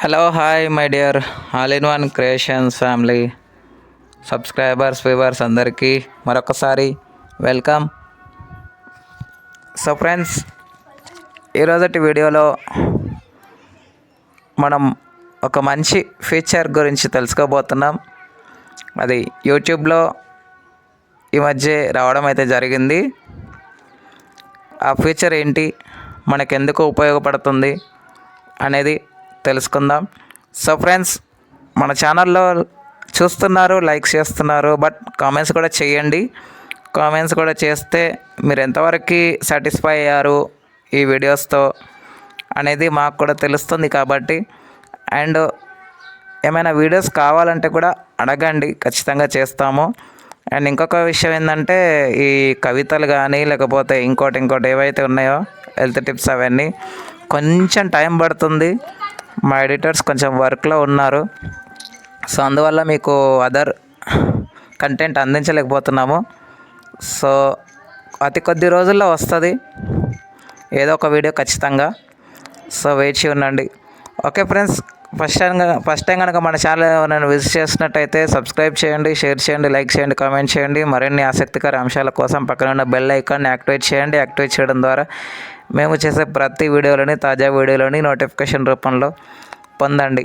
Hello hi my dear all in one creations family subscribers viewers అందరికీ మరొకసారి welcome so friends ఈరోజటి వీడియోలో మనం ఒక మంచి ఫీచర్ గురించి తెలుసుకోబోతున్నాం. అది యూట్యూబ్లో ఈ మధ్య రావడం అయితే జరిగింది. ఆ ఫీచర్ ఏంటి? మనకెందుకు ఉపయోగపడుతుంది? అనేది తెలుసుకుందాం. సో ఫ్రెండ్స్ మన ఛానల్లో చూస్తున్నారు లైక్స్ చేస్తున్నారు బట్ కామెంట్స్ కూడా చేయండి. కామెంట్స్ కూడా చేస్తే మీరు ఎంతవరకు సాటిస్ఫై అయ్యారు ఈ వీడియోస్తో అనేది మాకు కూడా తెలుస్తుంది కాబట్టి. అండ్ ఏమైనా వీడియోస్ కావాలంటే కూడా అడగండి ఖచ్చితంగా చేస్తాము. అండ్ ఇంకొక విషయం ఏంటంటే ఈ కవితలు కానీ లేకపోతే ఇంకోటి ఇంకోటి ఏవైతే ఉన్నాయో హెల్త్ టిప్స్ అవన్నీ కొంచెం టైం పడుతుంది. మా ఎడిటర్స్ కొంచెం వర్క్లో ఉన్నారు. సో అందువల్ల మీకు అదర్ కంటెంట్ అందించలేకపోతున్నాము. సో అతి కొద్ది రోజుల్లో వస్తుంది. ఏదో ఒక వీడియో ఖచ్చితంగా. సో వేచి ఉండండి. Okay friends first time first time కనుక మన ఛానల్ నన్ను విజిట్ చేసినట్టయితే సబ్స్క్రైబ్ చేయండి షేర్ చేయండి లైక్ చేయండి కామెంట్ చేయండి. మరిన్ని ఆసక్తికర అంశాల కోసం పక్కన ఉన్న బెల్ ఐకాన్ని యాక్టివేట్ చేయండి. యాక్టివేట్ చేయడం ద్వారా మేము చేసే ప్రతి వీడియోలని తాజా వీడియోలని నోటిఫికేషన్ రూపంలో పొందండి.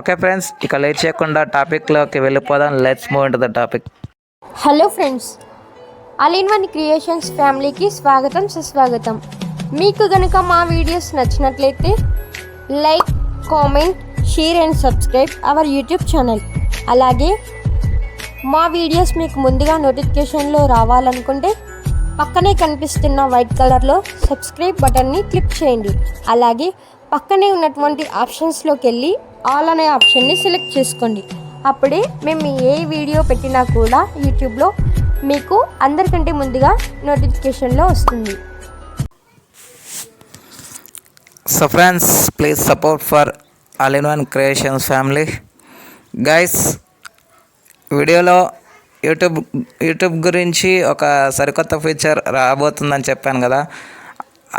ఓకే ఫ్రెండ్స్ ఇక లేట్ చేయకుండా టాపిక్లోకి వెళ్ళిపోదాం. Let's move into the topic hello friends all in one creations ఫ్యామిలీకి స్వాగతం సుస్వాగతం. మీకు గనుక మా వీడియోస్ నచ్చినట్లయితే like comment share and subscribe our YouTube channel అలాగే మా వీడియోస్ మీకు ముందుగా నోటిఫికేషన్లో రావాలనుకుంటే పక్కనే కనిపిస్తున్న వైట్ కలర్లో సబ్స్క్రైబ్ బటన్ని క్లిక్ చేయండి. అలాగే పక్కనే ఉన్నటువంటి ఆప్షన్స్లోకి వెళ్ళి ఆల్ అనే ఆప్షన్ని సెలెక్ట్ చేసుకోండి. అప్పుడే మేము ఏ వీడియో పెట్టినా కూడా యూట్యూబ్లో మీకు అందరికంటే ముందుగా నోటిఫికేషన్లో వస్తుంది. So friends please support for all in one creations family guys వీడియోలో యూట్యూబ్ యూట్యూబ్ గురించి ఒక సరికొత్త ఫీచర్ రాబోతుందని చెప్పాను కదా.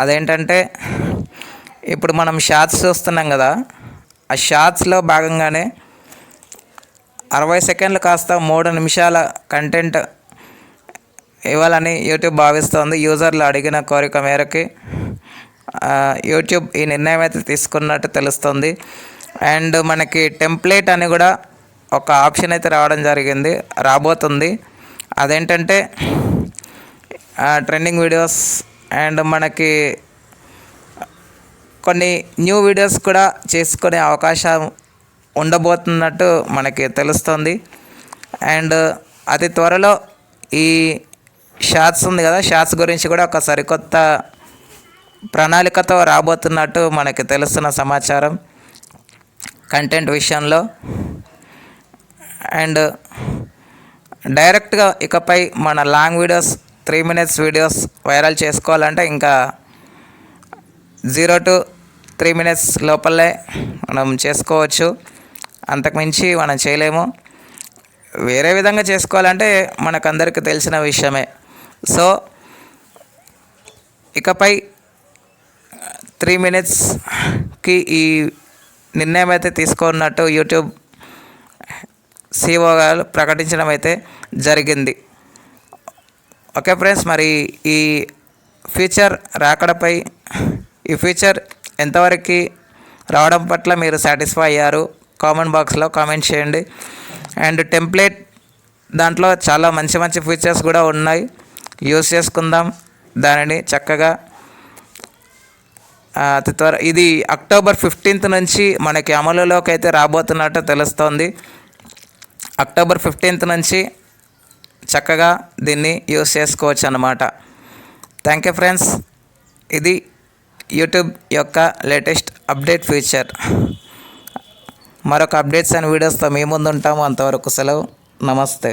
అదేంటంటే ఇప్పుడు మనం షార్ట్స్ చూస్తున్నాం కదా. ఆ షార్ట్స్లో భాగంగానే అరవై సెకండ్లు కాస్త మూడు నిమిషాల కంటెంట్ ఇవ్వాలని యూట్యూబ్ భావిస్తోంది. యూజర్లు అడిగిన కోరిక మేరకి యూట్యూబ్ ఈ నిర్ణయం అయితే తీసుకున్నట్టు తెలుస్తుంది. అండ్ మనకి టెంప్లేట్ అని కూడా ఒక ఆప్షన్ అయితే రావడం జరిగింది. రాబోతుంది. అదేంటంటే ట్రెండింగ్ వీడియోస్ అండ్ మనకి కొన్ని న్యూ వీడియోస్ కూడా చేసుకునే అవకాశం ఉండబోతున్నట్టు మనకి తెలుస్తుంది. అండ్ అతి త్వరలో ఈ షార్ట్స్ ఉంది కదా షార్ట్స్ గురించి కూడా ఒక సరికొత్త ప్రణాళికతో రాబోతున్నట్టు మనకి తెలుస్తున్న సమాచారం. కంటెంట్ విషయంలో అండ్ డైరెక్ట్గా ఇకపై మన long videos three minutes videos viral చేసుకోవాలంటే ఇంకా జీరో టు త్రీ మినిట్స్ లోపలే మనం చేసుకోవచ్చు. అంతకుమించి మనం చేయలేము. వేరే విధంగా చేసుకోవాలంటే మనకందరికీ తెలిసిన విషయమే. సో ఇకపై త్రీ మినిట్స్కి ఈ నిర్ణయం అయితే తీసుకున్నట్టు యూట్యూబ్ సిఓ గారు ప్రకటించడం అయితే జరిగింది. ఓకే ఫ్రెండ్స్ మరి ఈ ఫ్యూచర్ రాకడపై ఈ ఫీచర్ ఎంతవరకు రావడం పట్ల మీరు సాటిస్ఫై అయ్యారు? కామెంట్ బాక్స్లో కామెంట్ చేయండి. అండ్ టెంప్లెట్ దాంట్లో చాలా మంచి మంచి ఫీచర్స్ కూడా ఉన్నాయి. యూస్ చేసుకుందాం దానిని చక్కగా. అతి త్వర ఇది అక్టోబర్ ఫిఫ్టీన్త్ నుంచి మనకి అమలులోకి అయితే రాబోతున్నట్టు తెలుస్తోంది. అక్టోబర్ ఫిఫ్టీన్త్ నుంచి చక్కగా దీన్ని యూస్ చేసుకోవచ్చు అన్నమాట. థ్యాంక్ యూ ఫ్రెండ్స్ ఇది యూట్యూబ్ యొక్క లేటెస్ట్ అప్డేట్ ఫీచర్. మరొక అప్డేట్స్ అండ్ వీడియోస్తో మీ ముందు ఉంటాము అంతవరకు సెలవు. నమస్తే.